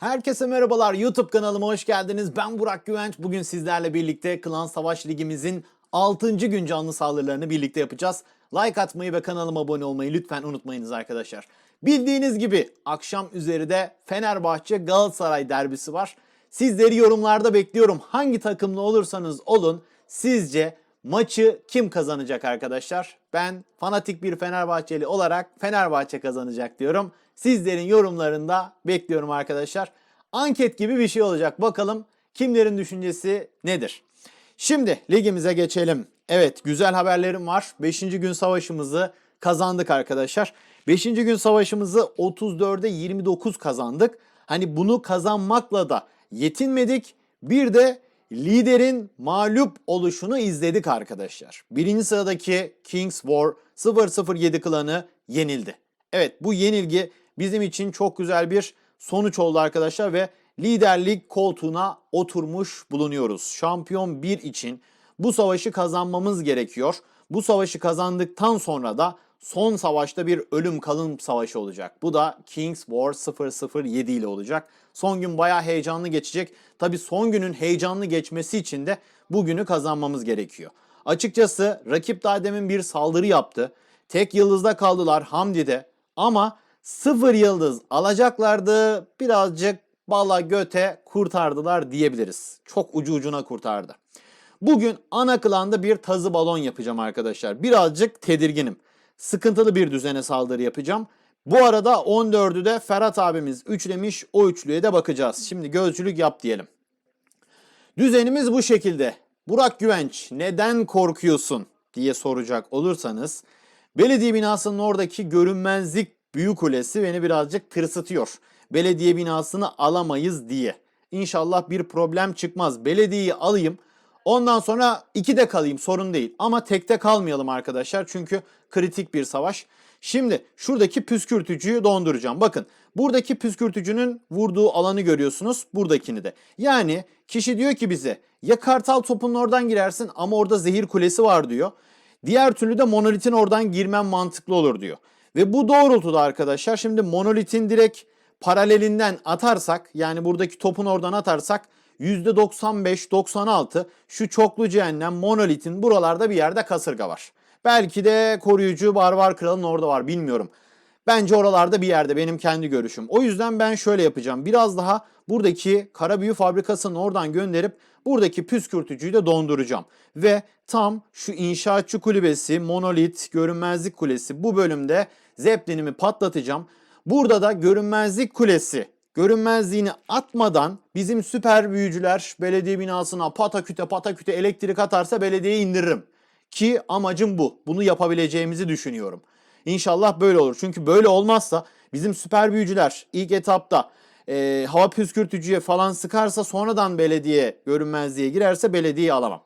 Herkese merhabalar. YouTube kanalıma hoş geldiniz. Ben Burak Güvenç. Bugün sizlerle birlikte Klan Savaş Ligimizin 6. gün canlı saldırılarını birlikte yapacağız. Like atmayı ve kanalıma abone olmayı lütfen unutmayınız arkadaşlar. Bildiğiniz gibi akşam üzeri de Fenerbahçe Galatasaray derbisi var. Sizleri yorumlarda bekliyorum. Hangi takımlı olursanız olun sizce maçı kim kazanacak arkadaşlar? Ben fanatik bir Fenerbahçeli olarak Fenerbahçe kazanacak diyorum. Sizlerin yorumlarında bekliyorum arkadaşlar. Anket gibi bir şey olacak. Bakalım kimlerin düşüncesi nedir? Şimdi ligimize geçelim. Evet güzel haberlerim var. 5. gün savaşımızı kazandık arkadaşlar. 5. gün savaşımızı 34'e 29 kazandık. Hani bunu kazanmakla da yetinmedik. Bir de liderin mağlup oluşunu izledik arkadaşlar. Birinci sıradaki Kings War 007 klanı yenildi. Evet bu yenilgi bizim için çok güzel bir sonuç oldu arkadaşlar ve liderlik koltuğuna oturmuş bulunuyoruz. Şampiyon 1 için bu savaşı kazanmamız gerekiyor. Bu savaşı kazandıktan sonra da son savaşta bir ölüm kalım savaşı olacak. Bu da Kings War 007 ile olacak. Son gün bayağı heyecanlı geçecek. Tabi son günün heyecanlı geçmesi için de bugünü kazanmamız gerekiyor. Açıkçası rakip daha demin bir saldırı yaptı. Tek yıldızda kaldılar Hamdi'de ama sıfır yıldız alacaklardı. Birazcık bala göte kurtardılar diyebiliriz. Çok ucu ucuna kurtardı. Bugün ana klanda bir tazı balon yapacağım arkadaşlar. Birazcık tedirginim. Sıkıntılı bir düzene saldırı yapacağım. Bu arada 14'ü de Ferhat abimiz üçlemiş. O üçlüye de bakacağız. Şimdi gözcülük yap diyelim. Düzenimiz bu şekilde. Burak Güvenç neden korkuyorsun diye soracak olursanız belediye binasının oradaki görünmezlik büyük kulesi beni birazcık tırsıtıyor. Belediye binasını alamayız diye. İnşallah bir problem çıkmaz. Belediyeyi alayım. Ondan sonra iki de kalayım sorun değil. Ama tekte kalmayalım arkadaşlar. Çünkü kritik bir savaş. Şimdi şuradaki püskürtücüyü donduracağım. Bakın buradaki püskürtücünün vurduğu alanı görüyorsunuz. Buradakini de. Yani kişi diyor ki bize ya kartal topunun oradan girersin ama orada zehir kulesi var diyor. Diğer türlü de monolitin oradan girmen mantıklı olur diyor. Ve bu doğrultuda arkadaşlar şimdi monolitin direkt paralelinden atarsak yani buradaki topun oradan atarsak %95-96 şu çoklu cehennem monolitin buralarda bir yerde kasırga var. Belki de koruyucu barbar kralın orada var bilmiyorum. Bence oralarda bir yerde benim kendi görüşüm. O yüzden ben şöyle yapacağım. Biraz daha buradaki kara büyü fabrikasının oradan gönderip buradaki püskürtücüyü de donduracağım. Ve tam şu inşaatçı kulübesi, monolit, görünmezlik kulesi bu bölümde zeplinimi patlatacağım. Burada da görünmezlik kulesi görünmezliğini atmadan bizim süper büyücüler belediye binasına pataküte pataküte elektrik atarsa belediyeyi indiririm. Ki amacım bu. Bunu yapabileceğimizi düşünüyorum. İnşallah böyle olur. Çünkü böyle olmazsa bizim süper büyücüler ilk etapta e, hava püskürtücüye falan sıkarsa sonradan belediye görünmezliğe girerse belediyeyi alamam.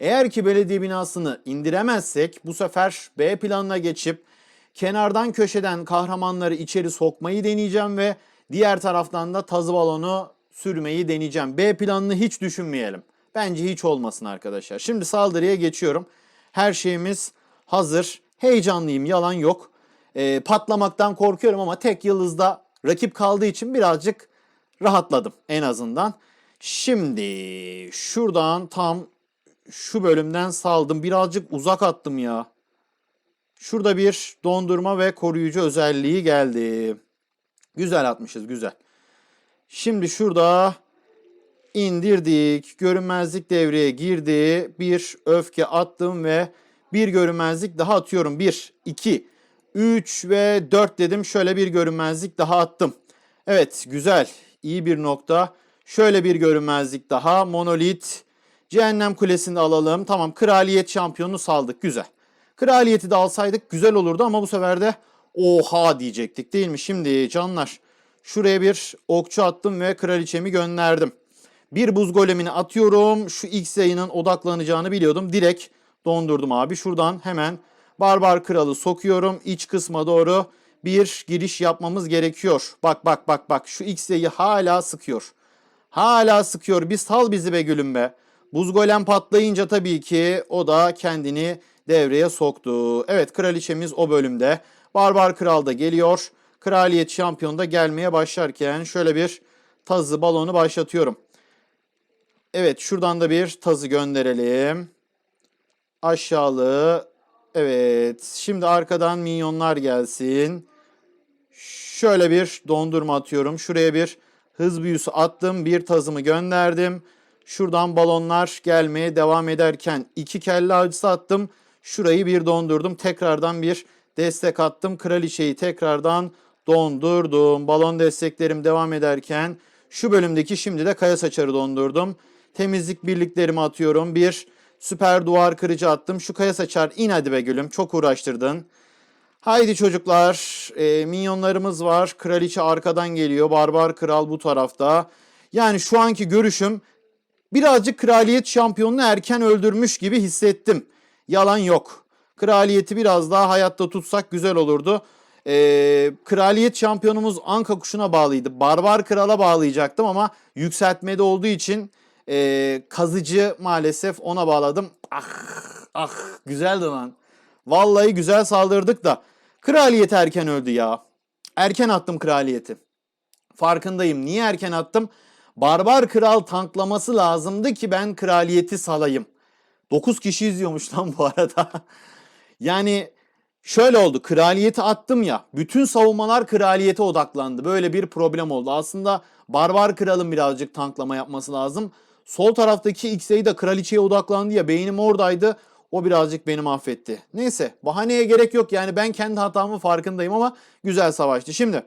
Eğer ki belediye binasını indiremezsek bu sefer B planına geçip kenardan köşeden kahramanları içeri sokmayı deneyeceğim ve diğer taraftan da tazı balonu sürmeyi deneyeceğim. B planını hiç düşünmeyelim. Bence hiç olmasın arkadaşlar. Şimdi saldırıya geçiyorum. Her şeyimiz hazır. Heyecanlıyım yalan yok. Ee, patlamaktan korkuyorum ama tek yıldızda rakip kaldığı için birazcık rahatladım en azından. Şimdi şuradan tam şu bölümden saldım. Birazcık uzak attım ya. Şurada bir dondurma ve koruyucu özelliği geldi. Güzel atmışız güzel. Şimdi şurada indirdik. Görünmezlik devreye girdi. Bir öfke attım ve bir görünmezlik daha atıyorum. 1, 2, 3 ve 4 dedim. Şöyle bir görünmezlik daha attım. Evet güzel. İyi bir nokta. Şöyle bir görünmezlik daha. Monolit. Cehennem Kulesi'ni alalım. Tamam kraliyet şampiyonunu saldık. Güzel. Kraliyeti de alsaydık güzel olurdu ama bu sefer de oha diyecektik değil mi? Şimdi canlar şuraya bir okçu attım ve kraliçemi gönderdim. Bir buz golemini atıyorum. Şu X yayının odaklanacağını biliyordum. Direkt dondurdum abi. Şuradan hemen barbar kralı sokuyorum. İç kısma doğru bir giriş yapmamız gerekiyor. Bak bak bak bak şu X yayı hala sıkıyor. Hala sıkıyor. Bir sal bizi be gülüm be. Buz golem patlayınca tabii ki o da kendini devreye soktu. Evet kraliçemiz o bölümde. Barbar kral da geliyor. Kraliyet şampiyonu da gelmeye başlarken şöyle bir tazı balonu başlatıyorum. Evet şuradan da bir tazı gönderelim. Aşağılığı. Evet. Şimdi arkadan minyonlar gelsin. Şöyle bir dondurma atıyorum. Şuraya bir hız büyüsü attım. Bir tazımı gönderdim. Şuradan balonlar gelmeye devam ederken iki kelle avcısı attım. Şurayı bir dondurdum. Tekrardan bir destek attım. Kraliçeyi tekrardan dondurdum. Balon desteklerim devam ederken şu bölümdeki şimdi de kaya saçarı dondurdum. Temizlik birliklerimi atıyorum. Bir süper duvar kırıcı attım. Şu kaya saçar in hadi be gülüm. Çok uğraştırdın. Haydi çocuklar. E, minyonlarımız var. Kraliçe arkadan geliyor. Barbar kral bu tarafta. Yani şu anki görüşüm birazcık kraliyet şampiyonunu erken öldürmüş gibi hissettim. Yalan yok. Kraliyeti biraz daha hayatta tutsak güzel olurdu. Ee, kraliyet şampiyonumuz Anka kuşuna bağlıydı. Barbar krala bağlayacaktım ama yükseltmede olduğu için e, kazıcı maalesef ona bağladım. Ah ah güzeldi lan. Vallahi güzel saldırdık da kraliyet erken öldü ya. Erken attım kraliyeti. Farkındayım. Niye erken attım? Barbar kral tanklaması lazımdı ki ben kraliyeti salayım. 9 kişi izliyormuş lan bu arada. yani şöyle oldu. Kraliyeti attım ya. Bütün savunmalar kraliyete odaklandı. Böyle bir problem oldu. Aslında barbar kralın birazcık tanklama yapması lazım. Sol taraftaki X'e de kraliçeye odaklandı ya. Beynim oradaydı. O birazcık beni mahvetti. Neyse bahaneye gerek yok. Yani ben kendi hatamın farkındayım ama güzel savaştı. Şimdi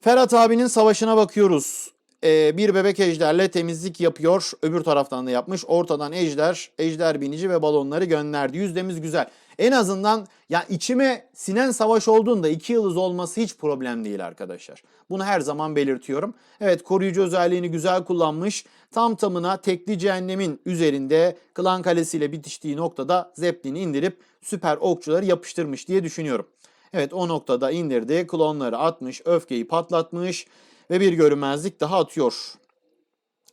Ferhat abinin savaşına bakıyoruz. Ee, bir bebek ejderle temizlik yapıyor. Öbür taraftan da yapmış. Ortadan ejder, ejder binici ve balonları gönderdi. Yüzdemiz güzel. En azından ya içime sinen savaş olduğunda iki yıldız olması hiç problem değil arkadaşlar. Bunu her zaman belirtiyorum. Evet koruyucu özelliğini güzel kullanmış. Tam tamına tekli cehennemin üzerinde klan kalesiyle bitiştiği noktada Zeppelin'i indirip süper okçuları yapıştırmış diye düşünüyorum. Evet o noktada indirdi. Klonları atmış, öfkeyi patlatmış ve bir görünmezlik daha atıyor.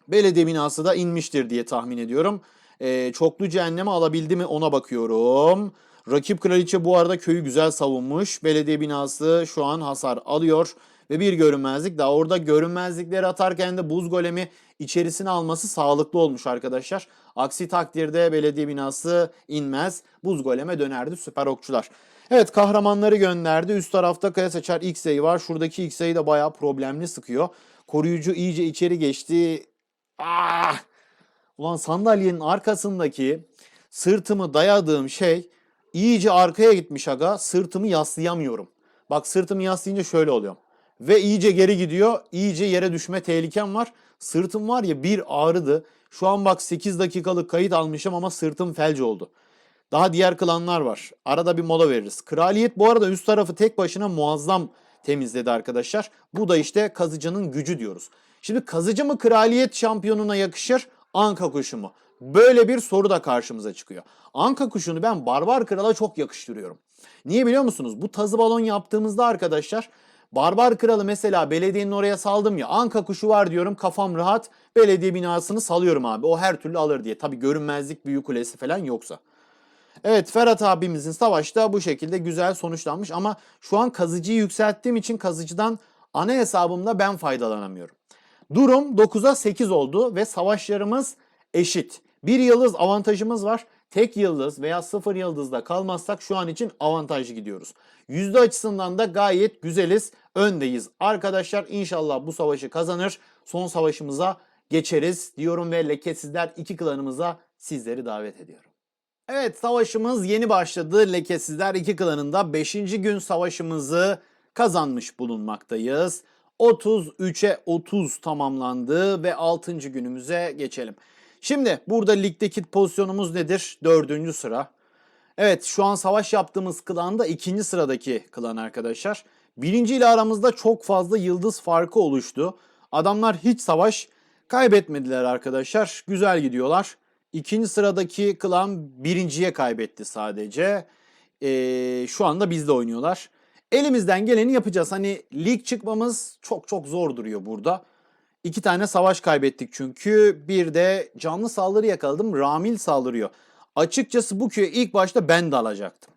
Belediye binası da inmiştir diye tahmin ediyorum. Ee, çoklu cehennemi alabildi mi ona bakıyorum. Rakip kraliçe bu arada köyü güzel savunmuş. Belediye binası şu an hasar alıyor. Ve bir görünmezlik daha. Orada görünmezlikleri atarken de buz golemi içerisine alması sağlıklı olmuş arkadaşlar. Aksi takdirde belediye binası inmez. Buz goleme dönerdi süper okçular. Evet kahramanları gönderdi. Üst tarafta kaya seçer X-Ray var. Şuradaki X-Ray de bayağı problemli sıkıyor. Koruyucu iyice içeri geçti. Ah! Ulan sandalyenin arkasındaki sırtımı dayadığım şey iyice arkaya gitmiş aga. Sırtımı yaslayamıyorum. Bak sırtımı yaslayınca şöyle oluyor. Ve iyice geri gidiyor. İyice yere düşme tehlikem var. Sırtım var ya bir ağrıdı. Şu an bak 8 dakikalık kayıt almışım ama sırtım felç oldu. Daha diğer klanlar var. Arada bir mola veririz. Kraliyet bu arada üst tarafı tek başına muazzam temizledi arkadaşlar. Bu da işte kazıcının gücü diyoruz. Şimdi kazıcı mı kraliyet şampiyonuna yakışır? Anka kuşu mu? Böyle bir soru da karşımıza çıkıyor. Anka kuşunu ben Barbar Kral'a çok yakıştırıyorum. Niye biliyor musunuz? Bu tazı balon yaptığımızda arkadaşlar Barbar Kralı mesela belediyenin oraya saldım ya Anka kuşu var diyorum kafam rahat belediye binasını salıyorum abi o her türlü alır diye. Tabi görünmezlik büyük kulesi falan yoksa. Evet Ferhat abimizin savaşta bu şekilde güzel sonuçlanmış ama şu an kazıcıyı yükselttiğim için kazıcıdan ana hesabımda ben faydalanamıyorum. Durum 9'a 8 oldu ve savaşlarımız eşit. Bir yıldız avantajımız var. Tek yıldız veya sıfır yıldızda kalmazsak şu an için avantajlı gidiyoruz. Yüzde açısından da gayet güzeliz. Öndeyiz. Arkadaşlar inşallah bu savaşı kazanır. Son savaşımıza geçeriz diyorum ve lekesizler iki klanımıza sizleri davet ediyorum. Evet savaşımız yeni başladı. Lekesizler iki klanında 5. gün savaşımızı kazanmış bulunmaktayız. 33'e 30 tamamlandı ve 6. günümüze geçelim. Şimdi burada ligdeki pozisyonumuz nedir? 4. sıra. Evet şu an savaş yaptığımız klan da ikinci sıradaki klan arkadaşlar. Birinci ile aramızda çok fazla yıldız farkı oluştu. Adamlar hiç savaş kaybetmediler arkadaşlar. Güzel gidiyorlar. İkinci sıradaki klan birinciye kaybetti sadece. Ee, şu anda bizde oynuyorlar. Elimizden geleni yapacağız. Hani lig çıkmamız çok çok zor duruyor burada. İki tane savaş kaybettik çünkü. Bir de canlı saldırı yakaladım. Ramil saldırıyor. Açıkçası bu köye ilk başta ben de alacaktım.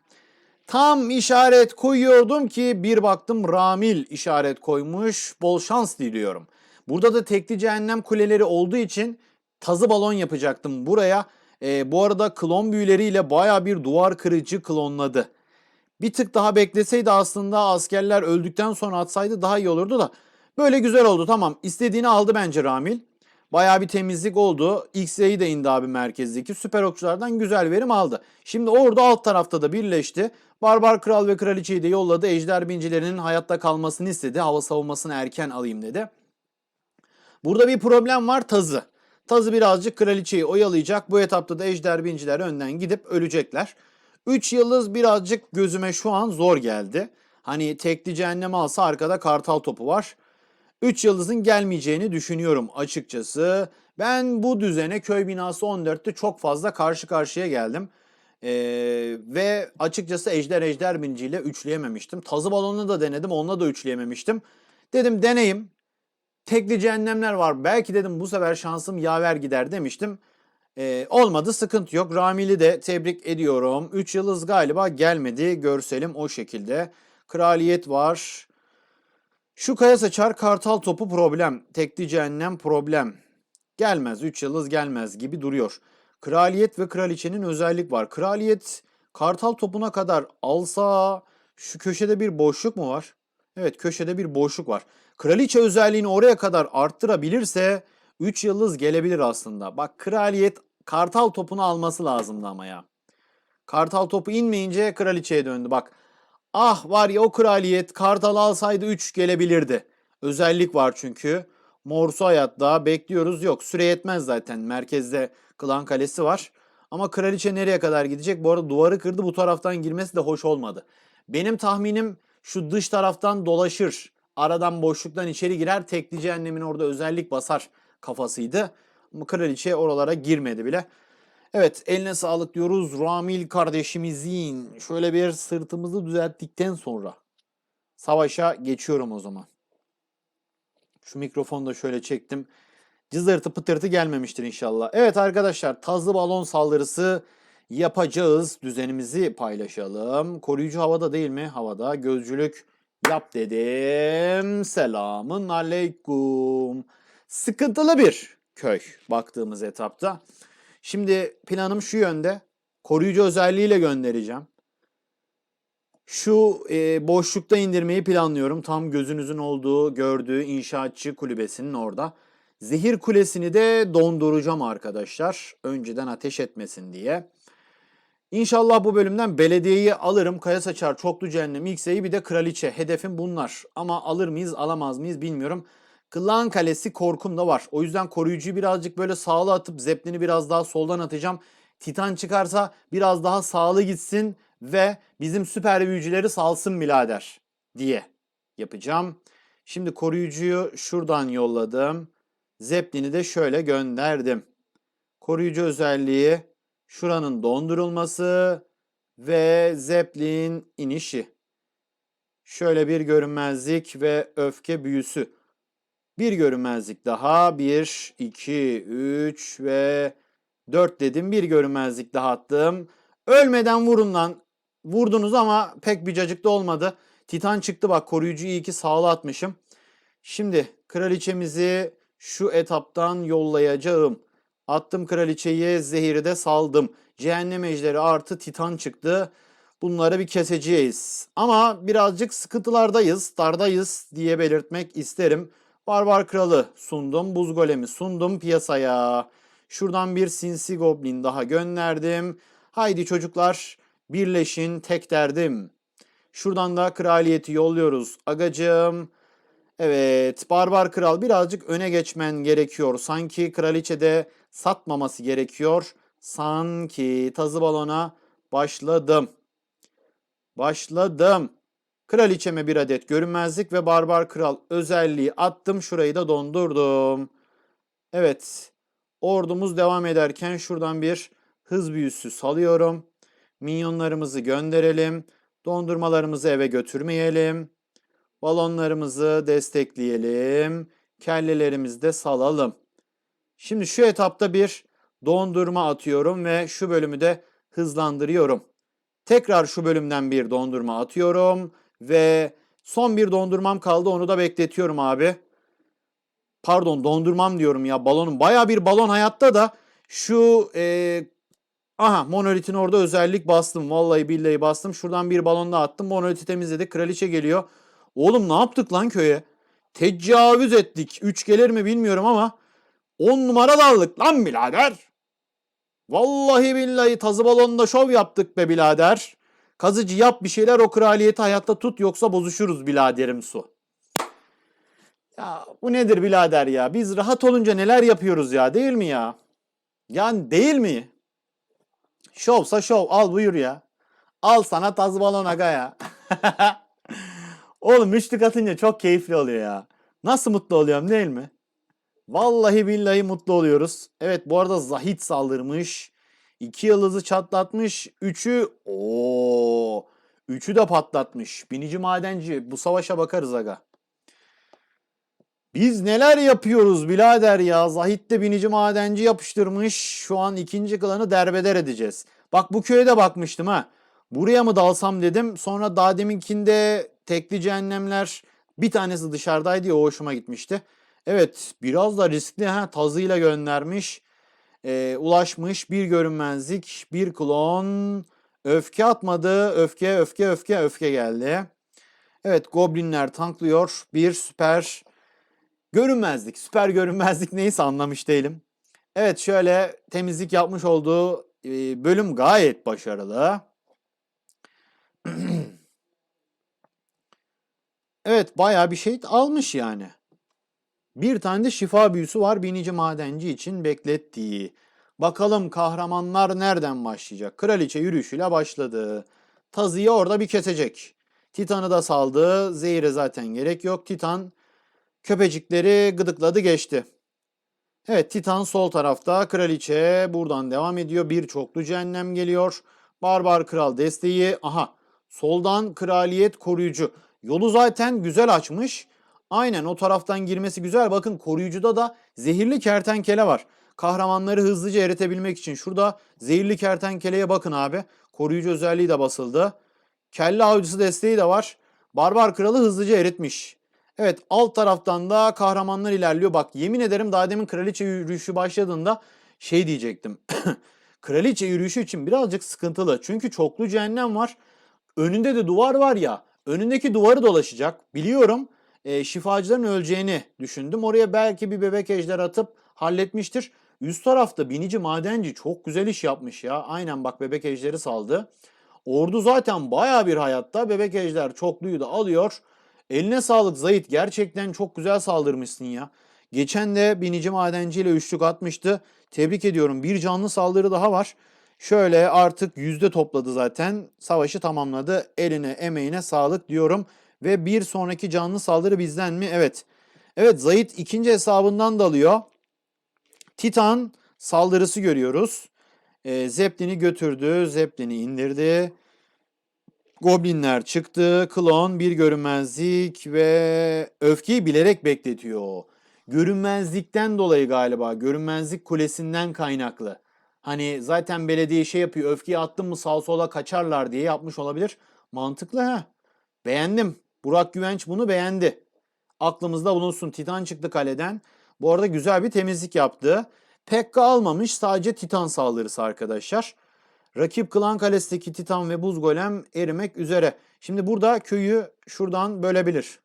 Tam işaret koyuyordum ki bir baktım Ramil işaret koymuş. Bol şans diliyorum. Burada da tekli cehennem kuleleri olduğu için tazı balon yapacaktım buraya. Ee, bu arada klon büyüleriyle baya bir duvar kırıcı klonladı. Bir tık daha bekleseydi aslında askerler öldükten sonra atsaydı daha iyi olurdu da. Böyle güzel oldu tamam. İstediğini aldı bence Ramil. Bayağı bir temizlik oldu. X-Ray'i de indi abi merkezdeki. Süper okçulardan güzel verim aldı. Şimdi orada alt tarafta da birleşti. Barbar Kral ve Kraliçeyi de yolladı. Ejder bincilerinin hayatta kalmasını istedi. Hava savunmasını erken alayım dedi. Burada bir problem var tazı. Tazı birazcık kraliçeyi oyalayacak. Bu etapta da ejder binciler önden gidip ölecekler. 3 yıldız birazcık gözüme şu an zor geldi. Hani tekli cehennem alsa arkada kartal topu var. 3 yıldızın gelmeyeceğini düşünüyorum açıkçası. Ben bu düzene köy binası 14'te çok fazla karşı karşıya geldim. Ee, ve açıkçası ejder ejder binciyle üçleyememiştim. Tazı balonu da denedim onunla da üçleyememiştim. Dedim deneyim. Tekli cehennemler var. Belki dedim bu sefer şansım yaver gider demiştim. Ee, olmadı sıkıntı yok. Ramil'i de tebrik ediyorum. 3 yıldız galiba gelmedi. Görselim o şekilde. Kraliyet var. Şu kaya saçar kartal topu problem. Tekli cehennem problem. Gelmez. 3 yıldız gelmez gibi duruyor. Kraliyet ve kraliçenin özellik var. Kraliyet kartal topuna kadar alsa şu köşede bir boşluk mu var? Evet köşede bir boşluk var. Kraliçe özelliğini oraya kadar arttırabilirse 3 yıldız gelebilir aslında. Bak kraliyet kartal topunu alması lazımdı ama ya. Kartal topu inmeyince kraliçeye döndü. Bak ah var ya o kraliyet kartal alsaydı 3 gelebilirdi. Özellik var çünkü. Morsu hayatta bekliyoruz yok. Süre yetmez zaten. Merkezde klan kalesi var. Ama kraliçe nereye kadar gidecek? Bu arada duvarı kırdı. Bu taraftan girmesi de hoş olmadı. Benim tahminim şu dış taraftan dolaşır. Aradan boşluktan içeri girer. Tekli cehennemin orada özellik basar kafasıydı. Ama kraliçe oralara girmedi bile. Evet eline sağlık diyoruz Ramil kardeşimizin. Şöyle bir sırtımızı düzelttikten sonra savaşa geçiyorum o zaman. Şu mikrofonu da şöyle çektim. Cızırtı pıtırtı gelmemiştir inşallah. Evet arkadaşlar tazlı balon saldırısı yapacağız. Düzenimizi paylaşalım. Koruyucu havada değil mi? Havada. Gözcülük yap dedim. Selamın aleyküm. Sıkıntılı bir köy baktığımız etapta. Şimdi planım şu yönde. Koruyucu özelliğiyle göndereceğim. Şu e, boşlukta indirmeyi planlıyorum. Tam gözünüzün olduğu, gördüğü inşaatçı kulübesinin orada. Zehir kulesini de donduracağım arkadaşlar. Önceden ateş etmesin diye. İnşallah bu bölümden belediyeyi alırım. Kaya saçar, çoklu cehennem, X'e'yi bir de kraliçe. Hedefim bunlar. Ama alır mıyız, alamaz mıyız bilmiyorum. Klan Kalesi korkum da var. O yüzden koruyucuyu birazcık böyle sağlı atıp zeplini biraz daha soldan atacağım. Titan çıkarsa biraz daha sağlı gitsin ve bizim süper büyücüleri salsın birader diye yapacağım. Şimdi koruyucuyu şuradan yolladım. Zeplini de şöyle gönderdim. Koruyucu özelliği şuranın dondurulması ve Zeppelin inişi. Şöyle bir görünmezlik ve öfke büyüsü. Bir görünmezlik daha. 1, 2, 3 ve 4 dedim. Bir görünmezlik daha attım. Ölmeden vurun lan. Vurdunuz ama pek bir cacıkta olmadı. Titan çıktı bak koruyucuyu iyi ki sağlı atmışım. Şimdi kraliçemizi şu etaptan yollayacağım. Attım kraliçeyi zehiri de saldım. Cehennem ejderi artı titan çıktı. Bunları bir keseceğiz. Ama birazcık sıkıntılardayız, dardayız diye belirtmek isterim. Barbar Kralı sundum. Buz Golemi sundum piyasaya. Şuradan bir sinsi goblin daha gönderdim. Haydi çocuklar birleşin tek derdim. Şuradan da kraliyeti yolluyoruz. Agacım. Evet Barbar Kral birazcık öne geçmen gerekiyor. Sanki kraliçe de satmaması gerekiyor. Sanki tazı balona başladım. Başladım. Kraliçeme bir adet görünmezlik ve barbar kral özelliği attım. Şurayı da dondurdum. Evet. Ordumuz devam ederken şuradan bir hız büyüsü salıyorum. Minyonlarımızı gönderelim. Dondurmalarımızı eve götürmeyelim. Balonlarımızı destekleyelim. Kellelerimizi de salalım. Şimdi şu etapta bir dondurma atıyorum ve şu bölümü de hızlandırıyorum. Tekrar şu bölümden bir dondurma atıyorum ve son bir dondurmam kaldı onu da bekletiyorum abi. pardon dondurmam diyorum ya balonum. Baya bir balon hayatta da şu e, aha monolitin orada özellik bastım. Vallahi billahi bastım. Şuradan bir balon daha attım. Monoliti temizledik. Kraliçe geliyor. Oğlum ne yaptık lan köye? Tecavüz ettik. 3 gelir mi bilmiyorum ama 10 numara daldık lan birader. Vallahi billahi tazı balonda şov yaptık be birader. Kazıcı yap bir şeyler o kraliyeti hayatta tut yoksa bozuşuruz biraderim su. Ya bu nedir birader ya? Biz rahat olunca neler yapıyoruz ya değil mi ya? Yani değil mi? Şovsa şov al buyur ya. Al sana taz balon aga ya. Oğlum üçlük atınca çok keyifli oluyor ya. Nasıl mutlu oluyorum değil mi? Vallahi billahi mutlu oluyoruz. Evet bu arada Zahit saldırmış. İki yıldızı çatlatmış. Üçü o Üçü de patlatmış. Binici madenci bu savaşa bakarız aga. Biz neler yapıyoruz birader ya. Zahit de binici madenci yapıştırmış. Şu an ikinci klanı derbeder edeceğiz. Bak bu köye de bakmıştım ha. Buraya mı dalsam dedim. Sonra daha deminkinde tekli cehennemler bir tanesi dışarıdaydı ya o hoşuma gitmişti. Evet biraz da riskli ha tazıyla göndermiş. Ee, ulaşmış bir görünmezlik bir klon. Öfke atmadı. Öfke öfke öfke öfke geldi. Evet goblinler tanklıyor. Bir süper görünmezlik. Süper görünmezlik neyse anlamış değilim. Evet şöyle temizlik yapmış olduğu e, bölüm gayet başarılı. evet bayağı bir şey almış yani. Bir tane de şifa büyüsü var binici madenci için beklettiği. Bakalım kahramanlar nereden başlayacak? Kraliçe yürüyüşüyle başladı. Tazıyı orada bir kesecek. Titan'ı da saldı. Zehir'e zaten gerek yok. Titan köpecikleri gıdıkladı geçti. Evet Titan sol tarafta. Kraliçe buradan devam ediyor. Bir çoklu cehennem geliyor. Barbar kral desteği. Aha soldan kraliyet koruyucu. Yolu zaten güzel açmış. Aynen o taraftan girmesi güzel. Bakın koruyucuda da zehirli kertenkele var. Kahramanları hızlıca eritebilmek için. Şurada zehirli kertenkeleye bakın abi. Koruyucu özelliği de basıldı. Kelle avcısı desteği de var. Barbar kralı hızlıca eritmiş. Evet alt taraftan da kahramanlar ilerliyor. Bak yemin ederim daha demin kraliçe yürüyüşü başladığında şey diyecektim. kraliçe yürüyüşü için birazcık sıkıntılı. Çünkü çoklu cehennem var. Önünde de duvar var ya. Önündeki duvarı dolaşacak. Biliyorum e, şifacıların öleceğini düşündüm. Oraya belki bir bebek ejder atıp halletmiştir. Üst tarafta binici madenci çok güzel iş yapmış ya. Aynen bak bebek ejderi saldı. Ordu zaten baya bir hayatta. Bebek ejder çokluyu da alıyor. Eline sağlık Zahit. Gerçekten çok güzel saldırmışsın ya. Geçen de binici madenci üçlük atmıştı. Tebrik ediyorum. Bir canlı saldırı daha var. Şöyle artık yüzde topladı zaten. Savaşı tamamladı. Eline emeğine sağlık diyorum. Ve bir sonraki canlı saldırı bizden mi? Evet. Evet Zahit ikinci hesabından dalıyor. Titan saldırısı görüyoruz. E, Zeppelin'i götürdü. Zeppelin'i indirdi. Goblinler çıktı. Klon bir görünmezlik ve öfkeyi bilerek bekletiyor. Görünmezlikten dolayı galiba. Görünmezlik kulesinden kaynaklı. Hani zaten belediye şey yapıyor. Öfkeyi attın mı sağ sola kaçarlar diye yapmış olabilir. Mantıklı ha. Beğendim. Burak Güvenç bunu beğendi. Aklımızda bulunsun. Titan çıktı kaleden. Bu arada güzel bir temizlik yaptı. Pekka almamış. Sadece Titan saldırısı arkadaşlar. Rakip Klan Kalesi'ndeki Titan ve Buz Golem erimek üzere. Şimdi burada köyü şuradan bölebilir.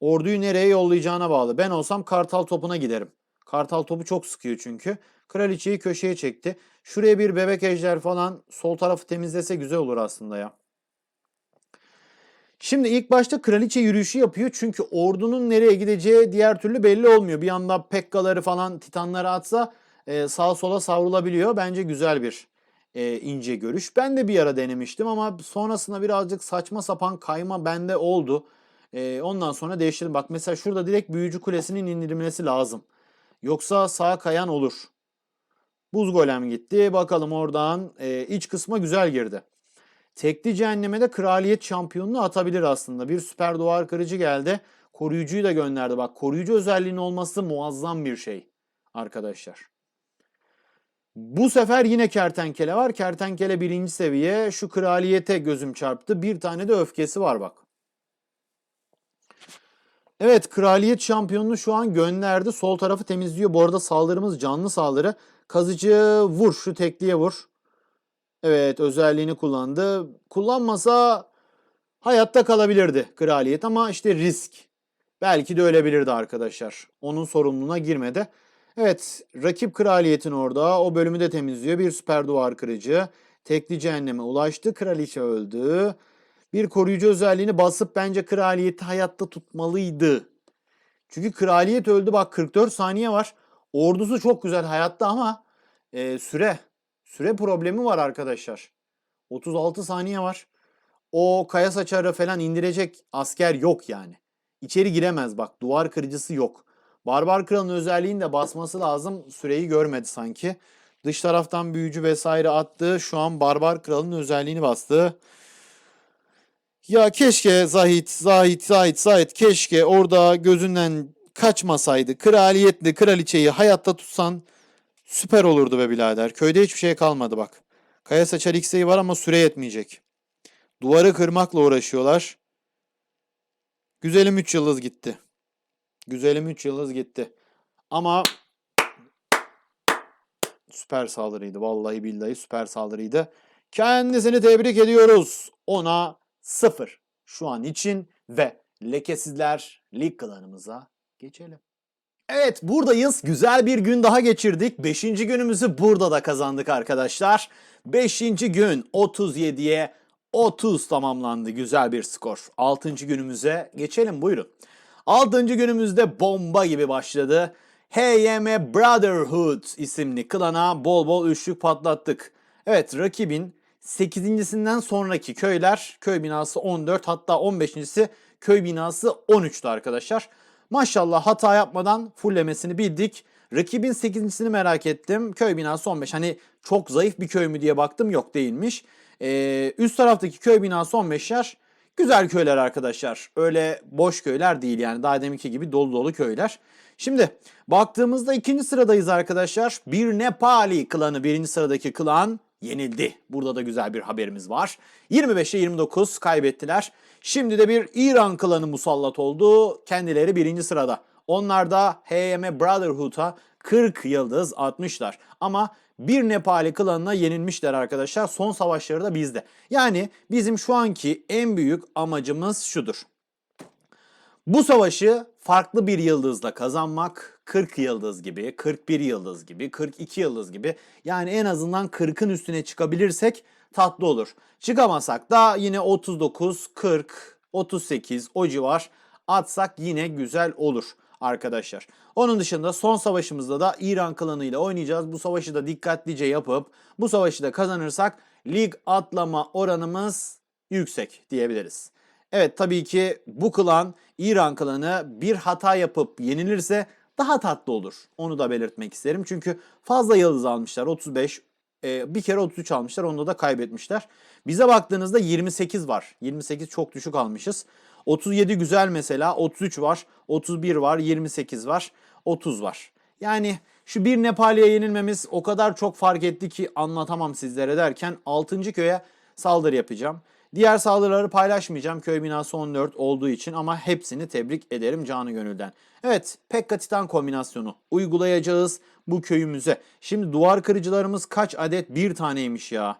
Orduyu nereye yollayacağına bağlı. Ben olsam Kartal topuna giderim. Kartal topu çok sıkıyor çünkü. Kraliçeyi köşeye çekti. Şuraya bir bebek ejder falan sol tarafı temizlese güzel olur aslında ya. Şimdi ilk başta kraliçe yürüyüşü yapıyor çünkü ordunun nereye gideceği diğer türlü belli olmuyor. Bir anda Pekka'ları falan Titanları atsa e, sağa sola savrulabiliyor. Bence güzel bir e, ince görüş. Ben de bir ara denemiştim ama sonrasında birazcık saçma sapan kayma bende oldu. E, ondan sonra değiştirdim. Bak mesela şurada direkt büyücü kulesinin indirilmesi lazım. Yoksa sağa kayan olur. Buz golem gitti. Bakalım oradan e, iç kısma güzel girdi. Tekli cehenneme de kraliyet şampiyonunu atabilir aslında. Bir süper duvar kırıcı geldi. Koruyucuyu da gönderdi. Bak koruyucu özelliğinin olması muazzam bir şey arkadaşlar. Bu sefer yine kertenkele var. Kertenkele birinci seviye. Şu kraliyete gözüm çarptı. Bir tane de öfkesi var bak. Evet kraliyet şampiyonunu şu an gönderdi. Sol tarafı temizliyor. Bu arada saldırımız canlı saldırı. Kazıcı vur şu tekliğe vur. Evet özelliğini kullandı. Kullanmasa hayatta kalabilirdi kraliyet ama işte risk. Belki de ölebilirdi arkadaşlar. Onun sorumluluğuna girmedi. Evet rakip kraliyetin orada. O bölümü de temizliyor. Bir süper duvar kırıcı. Tekli cehenneme ulaştı. Kraliçe öldü. Bir koruyucu özelliğini basıp bence kraliyeti hayatta tutmalıydı. Çünkü kraliyet öldü bak 44 saniye var. Ordusu çok güzel hayatta ama e, süre. Süre problemi var arkadaşlar. 36 saniye var. O kaya saçarı falan indirecek asker yok yani. İçeri giremez bak duvar kırıcısı yok. Barbar kralın özelliğini de basması lazım. Süreyi görmedi sanki. Dış taraftan büyücü vesaire attı. Şu an barbar kralın özelliğini bastı. Ya keşke Zahit, Zahit, Zahit, Zahit keşke orada gözünden kaçmasaydı. Kraliyetle kraliçeyi hayatta tutsan süper olurdu be birader. Köyde hiçbir şey kalmadı bak. Kaya saçar X'eyi var ama süre yetmeyecek. Duvarı kırmakla uğraşıyorlar. Güzelim 3 yıldız gitti. Güzelim 3 yıldız gitti. Ama süper saldırıydı. Vallahi billahi süper saldırıydı. Kendisini tebrik ediyoruz. Ona 0 şu an için ve lekesizler lig klanımıza geçelim. Evet buradayız. Güzel bir gün daha geçirdik. Beşinci günümüzü burada da kazandık arkadaşlar. Beşinci gün 37'ye 30 tamamlandı. Güzel bir skor. Altıncı günümüze geçelim buyurun. Altıncı günümüzde bomba gibi başladı. HYM Brotherhood isimli klana bol bol üçlük patlattık. Evet rakibin 8.sinden sonraki köyler köy binası 14 hatta 15.si köy binası 13'tü arkadaşlar. Maşallah hata yapmadan fullemesini bildik. Rakibin 8.sini merak ettim. Köy binası 15. Hani çok zayıf bir köy mü diye baktım. Yok değilmiş. Ee, üst taraftaki köy binası 15'ler. Güzel köyler arkadaşlar. Öyle boş köyler değil yani. Daha deminki gibi dolu dolu köyler. Şimdi baktığımızda ikinci sıradayız arkadaşlar. Bir Nepali klanı birinci sıradaki klan yenildi. Burada da güzel bir haberimiz var. 25'e 29 kaybettiler. Şimdi de bir İran klanı musallat oldu. Kendileri birinci sırada. Onlar da HM Brotherhood'a 40 yıldız atmışlar. Ama bir Nepali klanına yenilmişler arkadaşlar. Son savaşları da bizde. Yani bizim şu anki en büyük amacımız şudur. Bu savaşı farklı bir yıldızla kazanmak 40 yıldız gibi, 41 yıldız gibi, 42 yıldız gibi yani en azından 40'ın üstüne çıkabilirsek tatlı olur. Çıkamasak da yine 39, 40, 38 o civar atsak yine güzel olur arkadaşlar. Onun dışında son savaşımızda da İran klanı ile oynayacağız. Bu savaşı da dikkatlice yapıp bu savaşı da kazanırsak lig atlama oranımız yüksek diyebiliriz. Evet tabii ki bu klan İran klanı bir hata yapıp yenilirse daha tatlı olur. Onu da belirtmek isterim. Çünkü fazla yıldız almışlar. 35, e, bir kere 33 almışlar. Onda da kaybetmişler. Bize baktığınızda 28 var. 28 çok düşük almışız. 37 güzel mesela. 33 var. 31 var. 28 var. 30 var. Yani şu bir Nepal'e yenilmemiz o kadar çok fark etti ki anlatamam sizlere derken 6. köye saldırı yapacağım. Diğer saldırıları paylaşmayacağım köy binası 14 olduğu için ama hepsini tebrik ederim canı gönülden. Evet Pekka Titan kombinasyonu uygulayacağız bu köyümüze. Şimdi duvar kırıcılarımız kaç adet? Bir taneymiş ya.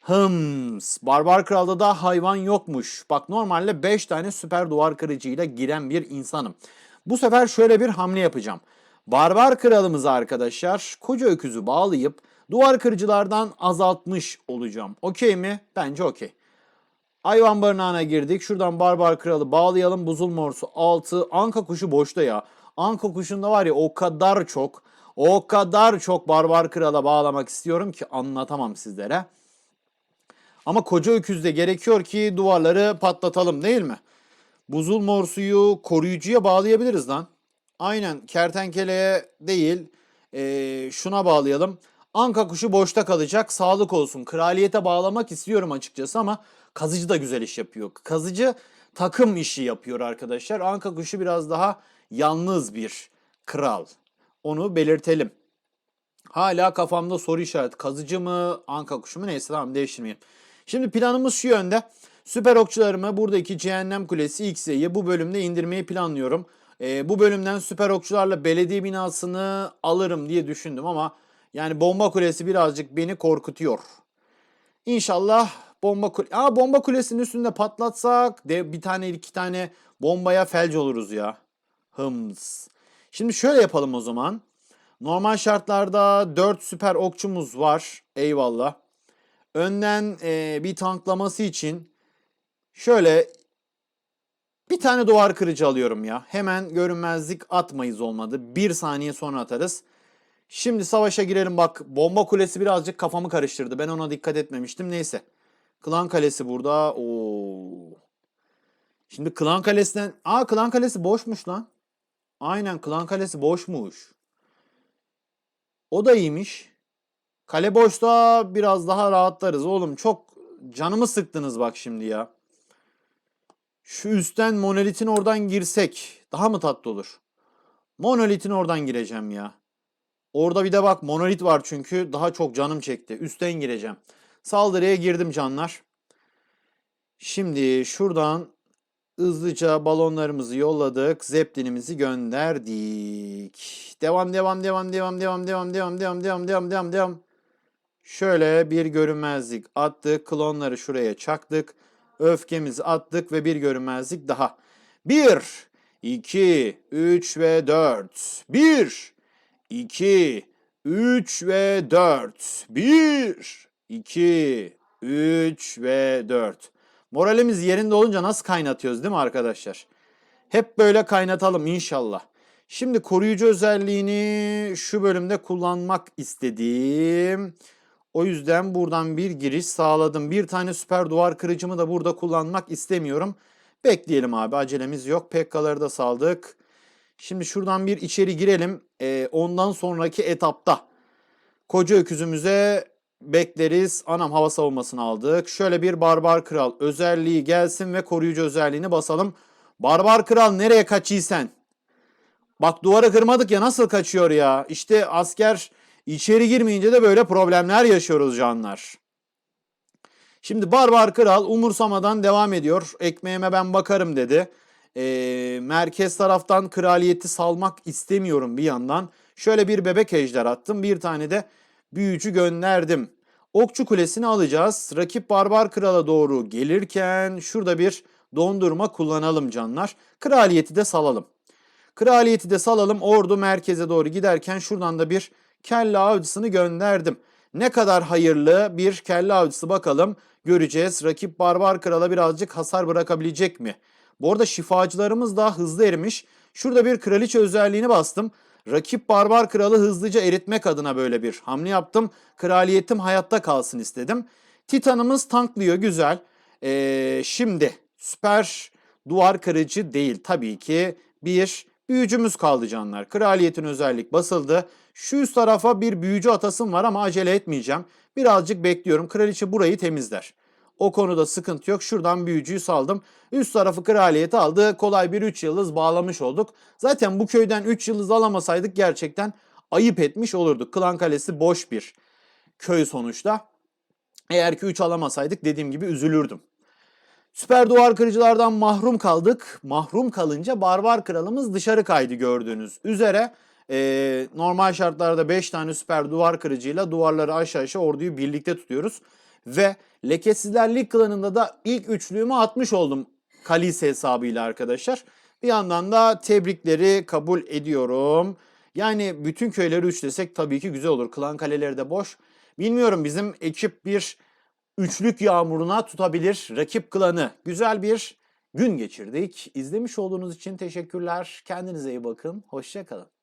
Hıms. Barbar Kral'da da hayvan yokmuş. Bak normalde 5 tane süper duvar kırıcıyla giren bir insanım. Bu sefer şöyle bir hamle yapacağım. Barbar Kralımızı arkadaşlar koca öküzü bağlayıp duvar kırıcılardan azaltmış olacağım. Okey mi? Bence okey. Hayvan barınağına girdik. Şuradan barbar kralı bağlayalım. Buzul morsu 6. Anka kuşu boşta ya. Anka kuşunda var ya o kadar çok o kadar çok barbar krala bağlamak istiyorum ki anlatamam sizlere. Ama koca öküzde gerekiyor ki duvarları patlatalım değil mi? Buzul morsuyu koruyucuya bağlayabiliriz lan. Aynen kertenkeleye değil ee, şuna bağlayalım. Anka kuşu boşta kalacak. Sağlık olsun. Kraliyete bağlamak istiyorum açıkçası ama kazıcı da güzel iş yapıyor. Kazıcı takım işi yapıyor arkadaşlar. Anka kuşu biraz daha yalnız bir kral. Onu belirtelim. Hala kafamda soru işareti. Kazıcı mı, anka kuşu mu neyse tamam değiştirmeyeyim. Şimdi planımız şu yönde. Süper okçularımı buradaki cehennem kulesi X'ye bu bölümde indirmeyi planlıyorum. Ee, bu bölümden süper okçularla belediye binasını alırım diye düşündüm ama yani bomba kulesi birazcık beni korkutuyor. İnşallah bomba kule... Aa, bomba kulesinin üstünde patlatsak de bir tane iki tane bombaya felç oluruz ya. Hıms. Şimdi şöyle yapalım o zaman. Normal şartlarda 4 süper okçumuz var. Eyvallah. Önden e, bir tanklaması için şöyle bir tane duvar kırıcı alıyorum ya. Hemen görünmezlik atmayız olmadı. Bir saniye sonra atarız. Şimdi savaşa girelim bak. Bomba kulesi birazcık kafamı karıştırdı. Ben ona dikkat etmemiştim. Neyse. Klan kalesi burada. Oo. Şimdi klan kalesinden... Aa klan kalesi boşmuş lan. Aynen klan kalesi boşmuş. O da iyiymiş. Kale boşta biraz daha rahatlarız oğlum. Çok canımı sıktınız bak şimdi ya. Şu üstten monolitin oradan girsek daha mı tatlı olur? Monolitin oradan gireceğim ya. Orada bir de bak monolit var çünkü daha çok canım çekti. Üstten gireceğim. Saldırıya girdim canlar. Şimdi şuradan hızlıca balonlarımızı yolladık. Zeppelinimizi gönderdik. Devam devam devam devam devam devam devam devam devam devam devam devam. Şöyle bir görünmezlik attık. Klonları şuraya çaktık. Öfkemizi attık ve bir görünmezlik daha. 1, 2, 3 ve 4. 1, 2, 3 ve 4. 1, 2, 3 ve 4. Moralimiz yerinde olunca nasıl kaynatıyoruz değil mi arkadaşlar? Hep böyle kaynatalım inşallah. Şimdi koruyucu özelliğini şu bölümde kullanmak istedim. O yüzden buradan bir giriş sağladım. Bir tane süper duvar kırıcımı da burada kullanmak istemiyorum. Bekleyelim abi acelemiz yok. Pekkaları da saldık. Şimdi şuradan bir içeri girelim. Ee, ondan sonraki etapta koca öküzümüze bekleriz. Anam hava savunmasını aldık. Şöyle bir barbar kral özelliği gelsin ve koruyucu özelliğini basalım. Barbar kral nereye kaçıysen? Bak duvarı kırmadık ya nasıl kaçıyor ya? İşte asker içeri girmeyince de böyle problemler yaşıyoruz canlar. Şimdi barbar kral umursamadan devam ediyor. Ekmeğime ben bakarım dedi. Ee, merkez taraftan kraliyeti salmak istemiyorum bir yandan. Şöyle bir bebek ejder attım. Bir tane de büyücü gönderdim. Okçu kulesini alacağız. Rakip barbar krala doğru gelirken şurada bir dondurma kullanalım canlar. Kraliyeti de salalım. Kraliyeti de salalım. Ordu merkeze doğru giderken şuradan da bir kelle avcısını gönderdim. Ne kadar hayırlı bir kelle avcısı bakalım göreceğiz. Rakip barbar krala birazcık hasar bırakabilecek mi? Bu arada şifacılarımız daha hızlı erimiş. Şurada bir kraliçe özelliğini bastım. Rakip barbar kralı hızlıca eritmek adına böyle bir hamle yaptım. Kraliyetim hayatta kalsın istedim. Titanımız tanklıyor güzel. Ee, şimdi süper duvar kırıcı değil tabii ki bir büyücümüz kaldı canlar. Kraliyetin özellik basıldı. Şu üst tarafa bir büyücü atasım var ama acele etmeyeceğim. Birazcık bekliyorum. Kraliçe burayı temizler. O konuda sıkıntı yok. Şuradan büyücüyü saldım. Üst tarafı kraliyeti aldı. Kolay bir 3 yıldız bağlamış olduk. Zaten bu köyden 3 yıldız alamasaydık gerçekten ayıp etmiş olurduk. Klan Kalesi boş bir köy sonuçta. Eğer ki 3 alamasaydık dediğim gibi üzülürdüm. Süper duvar kırıcılardan mahrum kaldık. Mahrum kalınca barbar kralımız dışarı kaydı gördüğünüz üzere. Ee, normal şartlarda 5 tane süper duvar kırıcıyla duvarları aşağı aşağı orduyu birlikte tutuyoruz. Ve Lekesizler Lig klanında da ilk üçlüğümü atmış oldum Kalise hesabıyla arkadaşlar. Bir yandan da tebrikleri kabul ediyorum. Yani bütün köyleri üçlesek tabii ki güzel olur. Klan kaleleri de boş. Bilmiyorum bizim ekip bir üçlük yağmuruna tutabilir rakip klanı. Güzel bir gün geçirdik. İzlemiş olduğunuz için teşekkürler. Kendinize iyi bakın. Hoşçakalın.